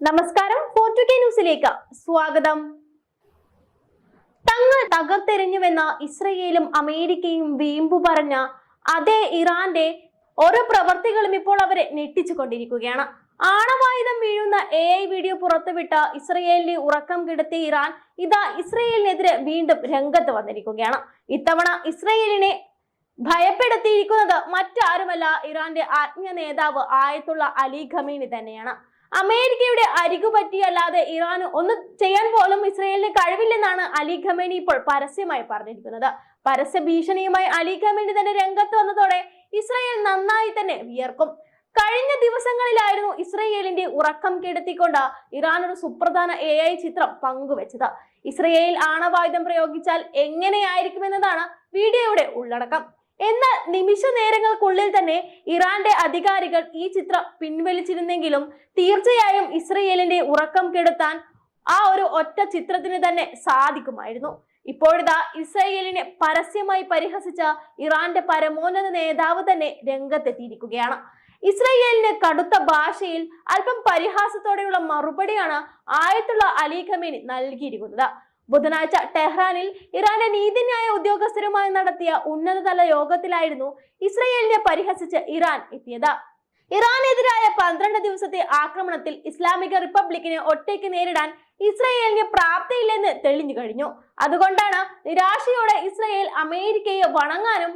നമസ്കാരം ഫോർട്ടു ന്യൂസിലേക്ക് സ്വാഗതം. തങ്ങൾ തകർത്തെറിഞ്ഞുവെന്ന ഇസ്രയേലും അമേരിക്കയും വീമ്പു പറഞ്ഞ അതേ ഇറാന്റെ ഓരോ പ്രവർത്തികളും ഇപ്പോൾ അവരെ ഞെട്ടിച്ചു കൊണ്ടിരിക്കുകയാണ് ആണവായുധം വീഴുന്ന എ ഐ വീഡിയോ പുറത്തുവിട്ട ഇസ്രയേലിനെ ഉറക്കം കെടുത്തിയ ഇറാൻ ഇതാ ഇസ്രയേലിനെതിരെ വീണ്ടും രംഗത്ത് വന്നിരിക്കുകയാണ്. ഇത്തവണ ഇസ്രയേലിനെ ഭയപ്പെടുത്തിയിരിക്കുന്നത് മറ്റാരുമല്ല ഇറാന്റെ ആത്മീയ നേതാവ് ആയത്തുള്ള അലി ഖമീനി തന്നെയാണ്. അമേരിക്കയുടെ അരികു പറ്റിയല്ലാതെ ഇറാന് ഒന്നും ചെയ്യാൻ പോലും ഇസ്രയേലിന് കഴിവില്ലെന്നാണ് അലി ഖമേനി ഇപ്പോൾ പരസ്യമായി പറഞ്ഞിരിക്കുന്നത്. പരസ്യ ഭീഷണിയുമായി അലി ഖമേനി തന്നെ രംഗത്ത് വന്നതോടെ ഇസ്രയേൽ നന്നായി തന്നെ വിയർക്കും. കഴിഞ്ഞ ദിവസങ്ങളിലായിരുന്നു ഇസ്രയേലിന്റെ ഉറക്കം കെടുത്തിക്കൊണ്ട് ഇറാൻ ഒരു സുപ്രധാന എ ഐ ചിത്രം പങ്കുവച്ചത്. ഇസ്രയേൽ ആണവായുധം പ്രയോഗിച്ചാൽ എങ്ങനെയായിരിക്കുമെന്നതാണ് വീഡിയോയുടെ ഉള്ളടക്കം. എന്നാൽ നിമിഷ നേരങ്ങൾക്കുള്ളിൽ തന്നെ ഇറാന്റെ അധികാരികൾ ഈ ചിത്രം പിൻവലിച്ചിരുന്നെങ്കിലും തീർച്ചയായും ഇസ്രയേലിന്റെ ഉറക്കം കെടുത്താൻ ആ ഒരു ഒറ്റ ചിത്രത്തിന് തന്നെ സാധിക്കുമായിരുന്നു. ഇപ്പോഴിതാ ഇസ്രയേലിനെ പരസ്യമായി പരിഹസിച്ച ഇറാന്റെ പരമോന്നത നേതാവ് തന്നെ രംഗത്തെത്തിയിരിക്കുകയാണ്. ഇസ്രയേലിന് കടുത്ത ഭാഷയിൽ അല്പം പരിഹാസത്തോടെയുള്ള മറുപടിയാണ് ആയത്തുള്ള അലി ഖമീൻ നൽകിയിരിക്കുന്നത്. ബുധനാഴ്ച ടെഹ്റാനിൽ ഇറാന്റെ നീതിന്യായ ഉദ്യോഗസ്ഥരുമായി നടത്തിയ ഉന്നതതല യോഗത്തിലായിരുന്നു ഇസ്രയേലിനെ പരിഹസിച്ച് ഇറാൻ എത്തിയത്. ഇറാനെതിരായ പന്ത്രണ്ട് ദിവസത്തെ ആക്രമണത്തിൽ ഇസ്ലാമിക റിപ്പബ്ലിക്കിനെ ഒറ്റയ്ക്ക് നേരിടാൻ ഇസ്രയേലിന് പ്രാപ്തിയില്ലെന്ന് തെളിഞ്ഞു കഴിഞ്ഞു. അതുകൊണ്ടാണ് നിരാശയോടെ ഇസ്രയേൽ അമേരിക്കയെ വണങ്ങാനും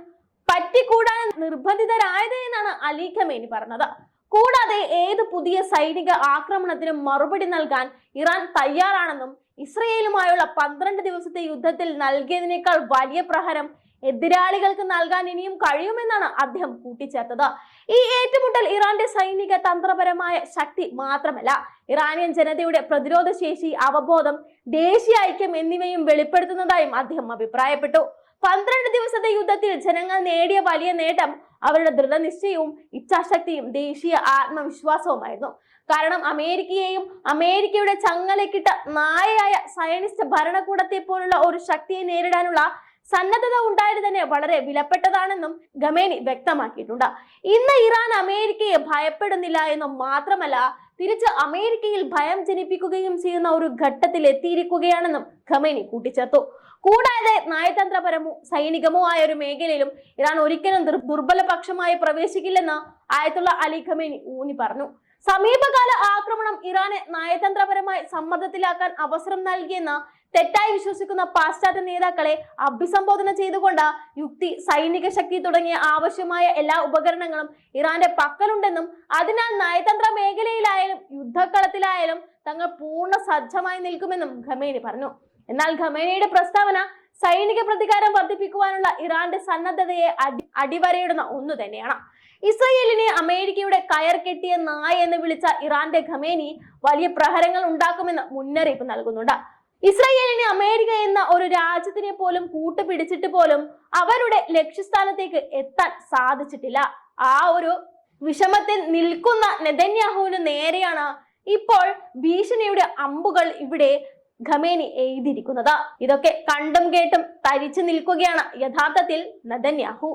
പറ്റിക്കൂടാനും നിർബന്ധിതരായത് എന്നാണ് അലി ഖമേനി പറഞ്ഞത്. കൂടാതെ ഏത് പുതിയ സൈനിക ആക്രമണത്തിനും മറുപടി നൽകാൻ ഇറാൻ തയ്യാറാണെന്നും ഇസ്രയേലുമായുള്ള പന്ത്രണ്ട് ദിവസത്തെ യുദ്ധത്തിൽ നൽകിയതിനേക്കാൾ വലിയ പ്രഹരം എതിരാളികൾക്ക് നൽകാൻ ഇനിയും കഴിയുമെന്നാണ് അദ്ദേഹം കൂട്ടിച്ചേർത്തത്. ഈ ഏറ്റുമുട്ടൽ ഇറാന്റെ സൈനിക തന്ത്രപരമായ ശക്തി മാത്രമല്ല ഇറാനിയൻ ജനതയുടെ പ്രതിരോധ ശേഷി അവബോധം ദേശീയ ഐക്യം എന്നിവയും വെളിപ്പെടുത്തുന്നതായും അദ്ദേഹം അഭിപ്രായപ്പെട്ടു. പന്ത്രണ്ട് ദിവസത്തെ യുദ്ധത്തിൽ ജനങ്ങൾ നേടിയ വലിയ നേട്ടം അവരുടെ ദൃഢനിശ്ചയവും ഇച്ഛാശക്തിയും ദേശീയ ആത്മവിശ്വാസവുമായിരുന്നു. കാരണം അമേരിക്കയെയും അമേരിക്കയുടെ ചങ്ങലക്കിട്ട നായയായ സയനിസ്റ്റ് ഭരണകൂടത്തെ പോലുള്ള ഒരു ശക്തിയെ നേരിടാനുള്ള സന്നദ്ധത ഉണ്ടായത് തന്നെ വളരെ വിലപ്പെട്ടതാണെന്നും ഗമേനി വ്യക്തമാക്കിയിട്ടുണ്ട്. ഇന്ന് ഇറാൻ അമേരിക്കയെ ഭയപ്പെടുന്നില്ല എന്നും മാത്രമല്ല തിരിച്ച് അമേരിക്കയിൽ ഭയം ജനിപ്പിക്കുകയും ചെയ്യുന്ന ഒരു ഘട്ടത്തിൽ എത്തിയിരിക്കുകയാണെന്നും ഖമേനി കൂട്ടിച്ചേർത്തു. കൂടാതെ നയതന്ത്രപരമോ സൈനികമോ ആയ ഒരു മേഖലയിലും ഇറാൻ ഒരിക്കലും ദുർ- ദുർബല പക്ഷമായി പ്രവേശിക്കില്ലെന്ന് ആയത്തുള്ള അലി ഖമേനി ഊന്നി പറഞ്ഞു സമീപകാല ആക്രമണം ഇറാനെ നയതന്ത്രപരമായി സമ്മർദ്ദത്തിലാക്കാൻ അവസരം നൽകിയെന്ന് തെറ്റായി വിശ്വസിക്കുന്ന പാശ്ചാത്യ നേതാക്കളെ അഭിസംബോധന ചെയ്തുകൊണ്ട് യുക്തി സൈനിക ശക്തി തുടങ്ങിയ ആവശ്യമായ എല്ലാ ഉപകരണങ്ങളും ഇറാന്റെ പക്കലുണ്ടെന്നും അതിനാൽ നയതന്ത്ര മേഖലയിലായാലും യുദ്ധക്കളത്തിലായാലും തങ്ങൾ പൂർണ സജ്ജമായി നിൽക്കുമെന്നും ഖമേനി പറഞ്ഞു. എന്നാൽ ഖമേനിയുടെ പ്രസ്താവന സൈനിക പ്രതികാരം വർദ്ധിപ്പിക്കുവാനുള്ള ഇറാന്റെ സന്നദ്ധതയെ അടി അടിവരയിടുന്ന ഒന്നു തന്നെയാണ്. ഇസ്രയേലിനെ അമേരിക്കയുടെ കയർ കെട്ടിയ നായ എന്ന് വിളിച്ച ഇറാന്റെ ഖമേനി വലിയ പ്രഹരങ്ങൾ ഉണ്ടാക്കുമെന്ന് മുന്നറിയിപ്പ് നൽകുന്നുണ്ട്. ഇസ്രയേലിനെ അമേരിക്ക എന്ന ഒരു രാജ്യത്തിനെ പോലും കൂട്ടുപിടിച്ചിട്ട് പോലും അവരുടെ ലക്ഷ്യസ്ഥാനത്തേക്ക് എത്താൻ സാധിച്ചിട്ടില്ല. ആ ഒരു വിഷമത്തിൽ നിൽക്കുന്ന നെതന്യാഹുവിന് നേരെയാണ് ഇപ്പോൾ ഭീഷണിയുടെ അമ്പുകൾ ഇവിടെ ഖമേനി എഴുതിയിരിക്കുന്നത്. ഇതൊക്കെ കണ്ടും കേട്ടും തരിച്ചു നിൽക്കുകയാണ് യഥാർത്ഥത്തിൽ നെതന്യാഹു.